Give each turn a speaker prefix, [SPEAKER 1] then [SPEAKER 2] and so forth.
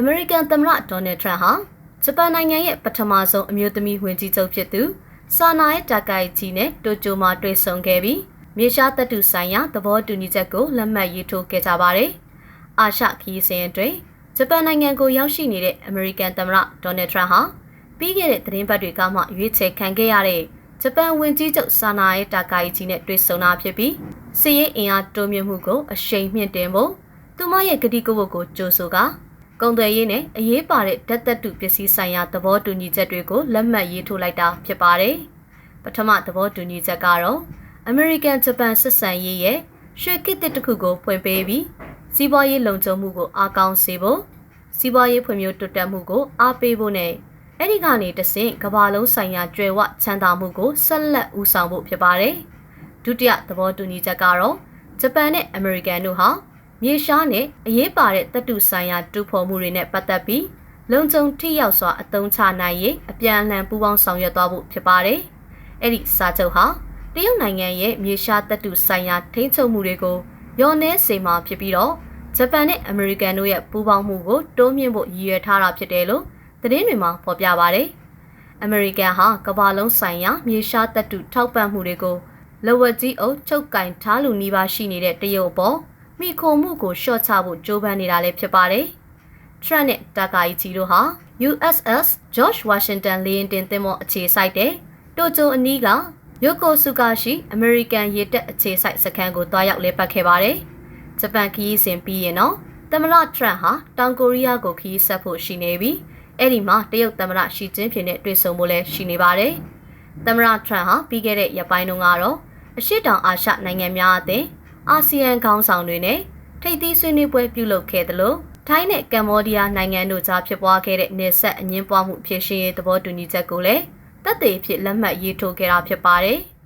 [SPEAKER 1] အမေရိကန်သမ္မတဒေါ်နယ်ထရန့်ဟာဂျပန်နိုင်ငံရဲ့ပထမဆုံးအမျိုးသမီးဝန်ကြီးချုပ်ဖြစ်သူဆာနာရဲ့တာကိုင်ဂျီနဲ့တိုကျိုမှာတွေ့ဆုံခဲ့ပြီးမြေရှားတပ်တူဆိုင်ရာသဘောတူညီချက်ကိုလက်မှတ်ရေးထိုးခဲ့ကြပါတယ်။အာရှခီးစဉ်အတွင်းဂျပန်နိုင်ငံကိုရောက်ရှိနေတဲ့အမေရိကန်သမ္မတဒေါ်နယ်ထရန့်ဟာပြီးခဲ့တဲ့သတင်းပတ်တွေကမှရွေးချယ်ခံခဲ့ရတဲ့ဂျပန်ဝန်ကြီးချုပ်ဆာနာရဲ့တာကိုင်ဂျီနဲ့တွေ့ဆုံတာဖြစ်ပြီးစစ်ရေးအင်အားတိုးမြင့်မှုကိုအရှိန်မြင့်တင်ဖို့သူမရဲ့ကတိကဝတ်ကိုကြိုဆိုက ကုန်သွယ်ရေးနဲ့အရေးပါတဲ့ဓာတ်သက်တုပစ္စည်းဆိုင်ရာသဘောတူညီချက်တွေကိုလက်မှတ်ရေးထိုးလိုက်တာဖြစ်ပါတယ်။ပထမသဘောတူညီချက်ကတော့အမေရိကန်ဂျပန်ဆက်ဆံရေးရဲ့ရွှေကစ်တစ်ခုကိုဖွင့်ပေးပြီးစီးပွားရေးလုံခြုံမှုကိုအားကောင်းစေဖို့စီးပွားရေးဖွံ့ဖြိုးတိုးတက်မှုကိုအားပေးဖို့နဲ့အဲ့ဒီကနေတဆင့်ကမ္ဘာလုံးဆိုင်ရာကျွယ်ဝချမ်းသာမှုကိုဆက်လက်ဦးဆောင်ဖို့ဖြစ်ပါတယ်။ဒုတိယသဘောတူညီချက်ကတော့ဂျပန်နဲ့အမေရိကန်တို့ဟာ မြေရှားနဲ့အရေးပါတဲ့တပ်တူဆိုင်ရာတူဖော်မှုတွေနဲ့ပတ်သက်ပြီးလုံခြုံထိရောက်စွာအသုံးချနိုင်ရေးအပြန်အလှန်ပူးပေါင်းဆောင်ရွက်သွားဖို့ဖြစ်ပါတယ်။အဲ့ဒီစာချုပ်ဟာတရုတ်နိုင်ငံရဲ့မြေရှားတပ်တူဆိုင်ရာထိန်းချုပ်မှုတွေကိုရောနှဲစေမှာဖြစ်ပြီးတော့ဂျပန်နဲ့အမေရိကန်တို့ရဲ့ပူးပေါင်းမှုကိုတိုးမြှင့်ဖို့ရည်ရွယ်ထားတာဖြစ်တယ်လို့သတင်းတွေမှာဖော်ပြပါတယ်။အမေရိကန်ဟာကမ္ဘာလုံးဆိုင်ရာမြေရှားတပ်တူထောက်ပံ့မှုတွေကိုလဝက်ကြီးအုပ်ချုပ်ကင်ထားလူနီးပါးရှိနေတဲ့တရုတ်ပေါ် မိခိုမှုကိုရှော့ချဖို့ကြိုးပမ်းနေတာလည်းဖြစ်ပါတယ်။ Trump နဲ့တာကာယီချီတို့ဟာ USS George Washington လေယာဉ်တင်သင်္ဘောအခြေစိုက်တဲ့တိုကျိုအနီးကယိုကိုဆူကာရှိအမေရိကန်ရေတပ်အခြေစိုက်စခန်းကိုတွားရောက်လဲပတ်ခဲ့ပါတယ်။ဂျပန်ခရီးစဉ်ပြီးရင်တော့သမ္မတထရန့်ဟာတောင်ကိုရီးယားကိုခရီးဆက်ဖို့ရှိနေပြီးအဲ့ဒီမှာတရုတ်သမ္မတရှီကျင်းဖျင်နဲ့တွေ့ဆုံဖို့လည်းရှိနေပါတယ်။သမ္မတထရန့်ဟာပြီးခဲ့တဲ့ရက်ပိုင်းတုန်းကတော့အရှိတောင်အာရှနိုင်ငံများအသင်း အာဆီယံခေါင်းဆောင်တွေနဲ့ထိပ်သီးဆွေးနွေးပွဲပြုလုပ်ခဲ့သလိုထိုင်းနဲ့ကမ္ဘောဒီးယားနိုင်ငံတို့ကြားဖြစ်ပွားခဲ့တဲ့နေဆက်အငင်းပွားမှုဖြစ်ရှင်ရေးသဘောတူညီချက်ကိုလည်းတပ်သေးဖြစ်လက်မှတ်ရေးထိုးခဲ့တာဖြစ်ပါတယ်။